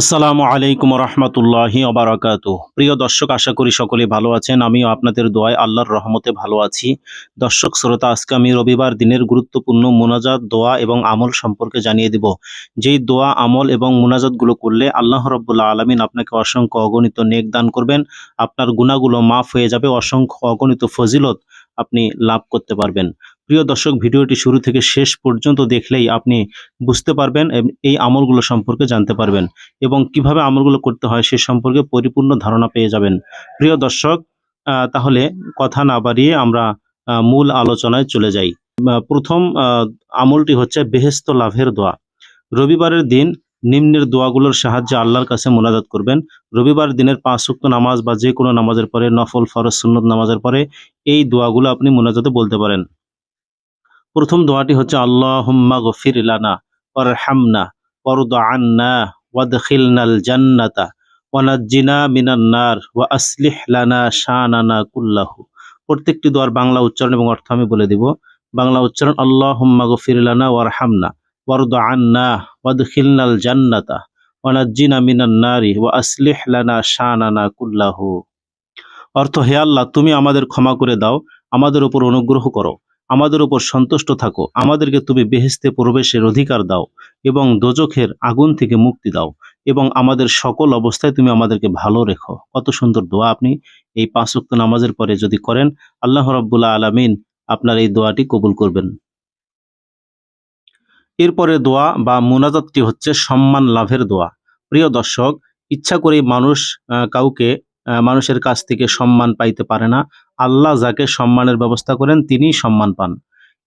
আসসালামু আলাইকুম রহমতুল্লাহি অবরাকাত প্রিয় দর্শক, আশা করি সকলে ভালো আছেন। আমিও আপনাদের দোয়ায় আল্লাহর রহমতে ভালো আছি। দর্শক, শ্রোতা, আজকে আমি রবিবার দিনের গুরুত্বপূর্ণ মোনাজাত, দোয়া এবং আমল সম্পর্কে জানিয়ে দিব। যেই দোয়া, আমল এবং মোনাজাতগুলো করলে আল্লাহ রব্বুল্লাহ আলমিন আপনাকে অসংখ্য অগণিত নেক দান করবেন। আপনার গুণাগুলো মাফ হয়ে যাবে, অসংখ্য অগণিত ফজিলত আপনি লাভ করতে পারবেন। প্রিয় দর্শক, ভিডিওটি শুরু থেকে শেষ পর্যন্ত দেখলেই আপনি বুঝতে পারবেন এই আমলগুলো সম্পর্কে জানতে পারবেন এবং কীভাবে আমলগুলো করতে হয় সে সম্পর্কে পরিপূর্ণ ধারণা পেয়ে যাবেন। প্রিয় দর্শক তাহলে কথা না বাড়িয়ে আমরা মূল আলোচনায় চলে যাই। প্রথম আমলটি হচ্ছে বেহেস্ত লাভের দোয়া। রবিবারের দিন নিম্নের দোয়াগুলোর সাহায্যে আল্লাহর কাছে মোনাজাত করবেন। রবিবার দিনের পাঁচ উক্ত নামাজ বা যে কোনো নামাজের পরে, নফল, ফরজ, সুন্নত নামাজের পরে এই দোয়াগুলো আপনি মোনাজাতে বলতে পারেন। প্রথম দোয়াটি হচ্ছে আল্লাহ গফির লানা ওয়ারহামনা ওয়ারদ আন্না ওয়াদখিলনাল জান্নাতা ওয়ানাজ্জিনা মিনান নার ওয়া আসলিহ লানা শানানা কুল্লাহু। প্রত্যেকটি দোয়ার বাংলা উচ্চারণ এবং অর্থ আমি বলে দিব। বাংলা উচ্চারণ, আল্লাহুম্মা গফির লানা ওয়ারহামনা ওয়ারদ আন্না ওয়াদখিলনাল জান্নাতা ওয়ানাজ্জিনা মিনান নারি ওয়া আসলিহ লানা শানানা কুল্লাহু। অর্থ, হে আল্লাহ, তুমি আমাদের ক্ষমা করে দাও, আমাদের উপর অনুগ্রহ করো। আমাদের উপর সন্তুষ্ট থাকো। আমাদেরকে তুমি বেহেস্তে প্রবেশের অধিকার দাও এবং দোজখের আগুন থেকে মুক্তি দাও এবং আমাদের সকল অবস্থায় তুমি আমাদেরকে ভালো রেখো। কত সুন্দর দোয়া আপনি এই পাঁচ ওয়াক্ত নামাজের পরে যদি করেন, আল্লাহ রাব্বুল্লাহ আলামিন আপনার এই দোয়াটি কবুল করবেন। এরপরে দোয়া বা মোনাজাতটি হচ্ছে সম্মান লাভের দোয়া। প্রিয় দর্শক, ইচ্ছা করেই মানুষ কাউকে মানুষের কাছ থেকে সম্মান পাইতে পারে না। আল্লাহ যাকে সম্মানের ব্যবস্থা করেন, তিনিই সম্মান পান।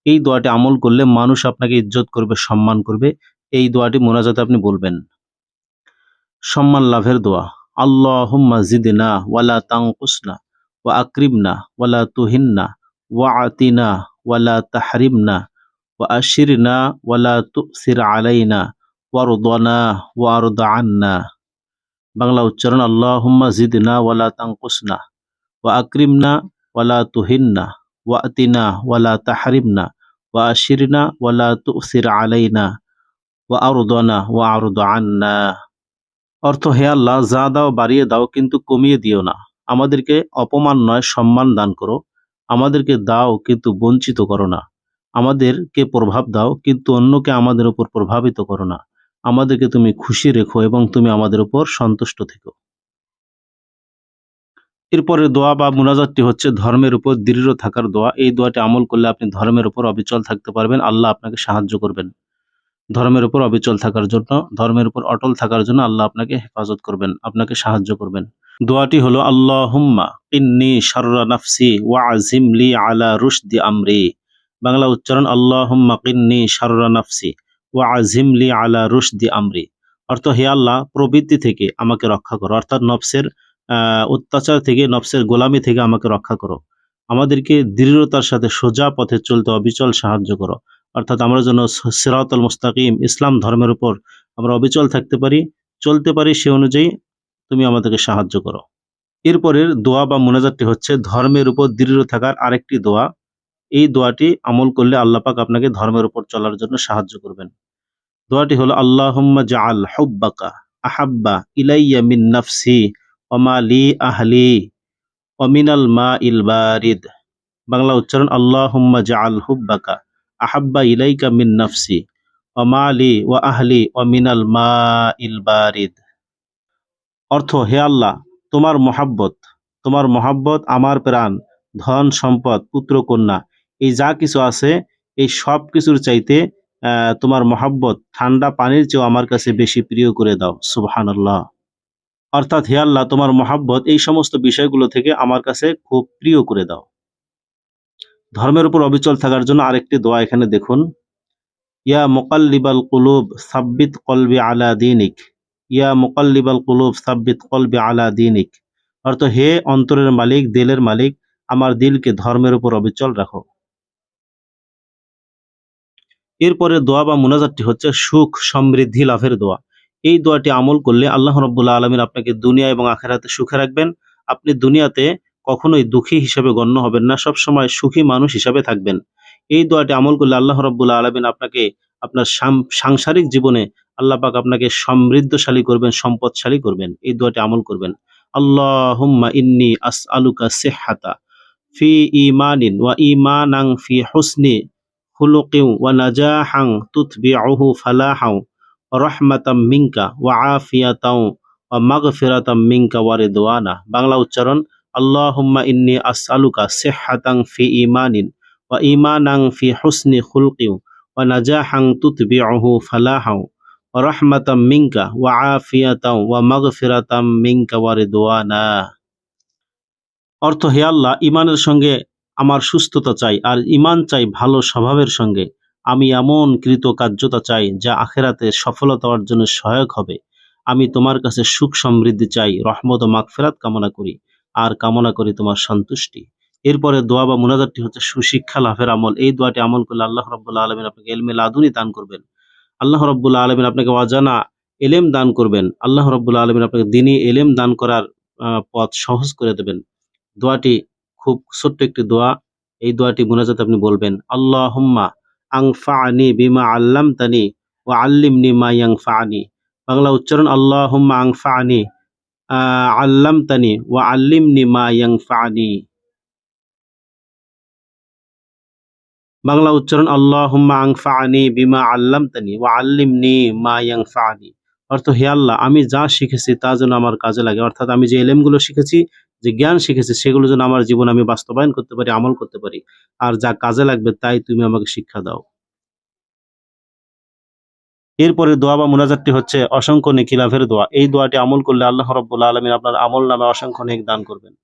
এই দোয়াটি আমল করলে মানুষ আপনাকে ইজ্জত করবে, সম্মান করবে। এই দোয়াটি মোনাজাতে আপনি বলবেন। সম্মান লাভের দোয়া। আল্লাহুম্মা জিদনা ওয়ালা তানকুসনা ওয়া আকরিমনা ওয়ালা তুহিন্না ওয়া আতিনা ওয়ালা তাহরিমনা ওয়া আশিরনা ওয়ালা তুসির আলাইনা ওয়ারদানা ওয়ারদ আন্না। বাংলা উচ্চারণ, আল্লাহুম্মা জিদনা ওয়ালা তানকুসনা ওয়া আকরিমনা ওয়ালা তুহিন্না ওয়া আতিনা ওয়ালা তাহরিমনা ওয়া আশিরনা ওয়ালা তুসির আলাইনা ওয়া আরদানা ওয়া আরদ আন্না। অর্থ, হে আল্লাহ, যা দাও বাড়িয়ে দাও, কিন্তু কমিয়ে দিও না। আমাদেরকে অপমান নয়, সম্মান দান করো। আমাদেরকে দাও, কিন্তু বঞ্চিত করো না। আমাদেরকে প্রভাব দাও, কিন্তু অন্যকে আমাদের উপর প্রভাবিত করো না। আমাদেরকে তুমি খুশি রেখো এবং তুমি আমাদের উপর সন্তুষ্ট থেকো। এরপরে দোয়া বা মুনাজাতটি হচ্ছে ধর্মের উপর দৃঢ় থাকার দোয়া। এই দোয়াটি আমল করলে আপনি ধর্মের উপর অবিচল থাকতে পারবেন। আল্লাহ আপনাকে সাহায্য করবেন। ধর্মের উপর অবিচল থাকার জন্য, ধর্মের উপর অটল থাকার জন্য আল্লাহ আপনাকে হেফাজত করবেন, আপনাকে সাহায্য করবেন। দোয়াটি হলো, আল্লাহুম্মা ইন্নি শাররা নাফসি ওয়া আজিম লি আলা রুশদি আমরি। বাংলা উচ্চারণ, আল্লাহুম্মা কিন্নি শাররা নাফসি। ওয়া আজিম লি আলা রুশদি আমরি। অর্থ, হে আল্লাহ, প্রবৃত্তি থেকে আমাকে রক্ষা করো। অর্থাৎ নফসের অত্যাচার থেকে, নফসের গোলামি থেকে আমাকে রক্ষা করো। আমাদেরকে দৃঢ়তার সাথে সোজা পথে চলতে অবিচল সাহায্য করো। অর্থাৎ আমরা যেন সিরাতল মুস্তাকিম, ইসলাম ধর্মের উপর আমরা অবিচল থাকতে পারি, চলতে পারি সে অনুযায়ী তুমি আমাদেরকে সাহায্য করো। এরপরের দোয়া বা মোনাজাতটি হচ্ছে ধর্মের উপর দৃঢ় থাকার আরেকটি দোয়া। এই দোয়াটি আমল করলে আল্লাহ পাক আপনাকে ধর্মের উপর চলার জন্য সাহায্য করবেন। দোয়াটি হলো, আল্লাহুম্মা জাল হুব্বাকা আহাব্বা ইলাইয়া মিন নাফসি ওমা লি আহলি অমিনাল মা ইল বারিদ। বাংলা উচ্চারণ, আল্লাহুম্মা জাল হুব্বাকা আহাব্বা ইলাইকা মিন নাফসি অমালি ওয়া আহলি অমিনাল মা ইল বারিদ। অর্থ, হে আল্লাহ, তোমার মহাব্বত তোমার মহাব্বত আমার প্রাণ, ধন সম্পদ, পুত্র, কন্যা, এই যা কিছু আছে, এই সব কিছুর চাইতে তোমার মহাব্বত ঠান্ডা পানির চেয়েও আমার কাছে বেশি প্রিয় করে দাও সুবহান আল্লাহ অর্থাৎ হে আল্লাহ, তোমার মহাব্বত এই সমস্ত বিষয়গুলো থেকে আমার কাছে খুব প্রিয় করে দাও। ধর্মের উপর অবিচল থাকার জন্য আরেকটি দোয়া এখানে দেখুন। ইয়া মুকাল্লিবাল কুলুব সাব্বিত কলবি আলা দিনিক। ইয়া মুকাল্লিবাল কুলুব সাব্বিত কলবি আলা দিনিক। অর্থ হে অন্তরের মালিক, দিলের মালিক, আমার দিলকে ধর্মের উপর অবিচল রাখো। এরপরে দোয়া বা মুনাজাতটি হচ্ছে সুখ, সমৃদ্ধি, লাভের দোয়া। এই দোয়াটি আমল করলে আল্লাহ রব্বুল্লাহ আলমিন আপনাকে দুনিয়া এবং আখেরাতে সুখে রাখবেন। আপনি দুনিয়াতে কখনোই দুঃখী হিসেবে গণ্য হবেন না সব সময় সুখী মানুষ হিসাবে থাকবেন। এই দোয়াটি আমল করলে আল্লাহ রব্বুল্লাহ আলমিন আপনাকে আপনার সাংসারিক জীবনে আল্লাহ পাক আপনাকে সমৃদ্ধশালী করবেন, সম্পদশালী করবেন। এই দোয়াটি আমল করবেন। আল্লাহুম্মা ইন্নি আসআলুকা সিহহাতা ফি ইমানিন ওয়া ইমানান ফি হুসনি খুলুকিন ওয়া নাজাহান তুতবিউহু ফালাহাও রহমাতাম মিনকা ওয়া আফিয়াতাও ওয়া মাগফিরাতাম মিনকা ওয়া রিদওয়ানা বাংলা উচ্চারণ আল্লাহুম্মা ইন্নি আসআলুকা সিহহাতান ফি ইমানিন ওয়া ইমানান ফি হুসনি খুলকিন ওয়া নাজাহান তুতবিউহু ফালাহাও ওয়া রহমাতাম মিনকা ওয়া আফিয়াতাও ওয়া মাগফিরাতাম মিনকা ওয়া রিদওয়ানা অর্থ হে আল্লাহ, ইমানের সঙ্গে আমার সুস্থতা চাই আর ইমান চাই ভালো স্বভাবের সঙ্গে। আমি এমন কৃতকার্যতা চাই যা আখেরাতে সফলতা অর্জনের সহায়ক হবে। আমি তোমার কাছে সুখ সমৃদ্ধি চাই, রহমত ও মাগফেরাত কামনা করি আর কামনা করি তোমার সন্তুষ্টি। এরপরে দোয়া বা মুনাজাতটি হচ্ছে সুশিক্ষা লাভের আমল। এই দোয়াটি আমল করলে আল্লাহ রব্বুল্লাহ আলমিন আপনাকে এলমে লাদুনি দান করবেন। আল্লাহ রব্বুল্লাহ আলমিন আপনাকে অজানা এলেম দান করবেন। আল্লাহ রব্বুল্লাহ আলমিন আপনাকে দিনী এলেম দান করার পথ সহজ করে দেবেন। দোয়াটি খুব ছোট্ট একটি দোয়া। এই দোয়াটি মুনাজাত আপনি বলবেন আল্লাহ আল্লাহুম্মা আংফাআনি বিমা আল্লামতানি ওয়া আল্লিমনি মা ইয়ানফাআনি বাংলা উচ্চারণ আল্লাহ আল্লাহুম্মা আংফাআনি আহ, আল্লামতানি ওয়া আল্লিমনি মা ইয়ানফাআনি বাংলা উচ্চারণ আল্লাহ আল্লাহুম্মা আংফাআনি বিমা আল্লাম আল্লামতানি ওয়া আল্লিমনি মা ইয়ানফাআনি অর্থ হে আল্লাহ আমি যা শিখেছি তা যেন আমার কাজে লাগে। অর্থাৎ আমি যে এলেমগুলো শিখেছি যে জ্ঞান শিখেছি, সেগুলো যেন আমার জীবনে আমি বাস্তবায়ন করতে পারি, আমল করতে পারি। আর যা কাজে লাগবে, তাই তুমি আমাকে শিক্ষা দাও। এরপরে দোয়া বা মুনাজাতটি হচ্ছে অসংখ্য নেকিলাভের দোয়া। এই দোয়াটি আমল করলে আল্লাহ রব্বুল আলমিন আপনার আমল নামে অসংখ্য নেক দান করবেন।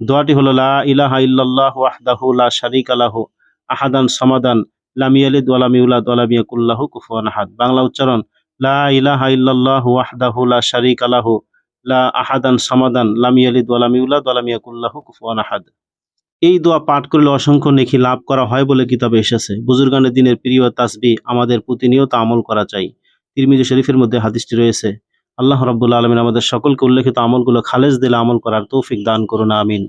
দোয়াটি হলো, লা ইলাহা ইল্লাল্লাহু ওয়াহদাহু লা শারীকা লাহু আহাদান সামাদান লাম ওয়া লাম ইউলাদ ওয়া লাম ইয়াকুল লাহু কুফুয়ান আহাদ। বাংলা উচ্চারণ, লা ইলাহা ইল্লাল্লাহু ওয়াহদাহু লা শারীকা লাহু লা আহাদান সামাদান লামিয়ালিদ ওয়া লাম ইউলাদ ওয়া লাম ইয়াকুল লাহু কুফুয়ান আহাদ। এই দোয়া পাঠ করলে অসংখ্য নেকি লাভ করা হয় বলে কিতাবে এসেছে। বুজুর্গানের দিনের প্রিয় তাসবি, আমাদের প্রতিনিয়ত আমল করা চাই। তিরমিজি শরীফের মধ্যে হাদিসটি রয়েছে, আল্লাহ রব্বুল্লা আলমিন আমাদের সকলকে উল্লেখিত আমলগুলো খালেজ দিলে আমল করার তৌফিক দান করুন, আমিন।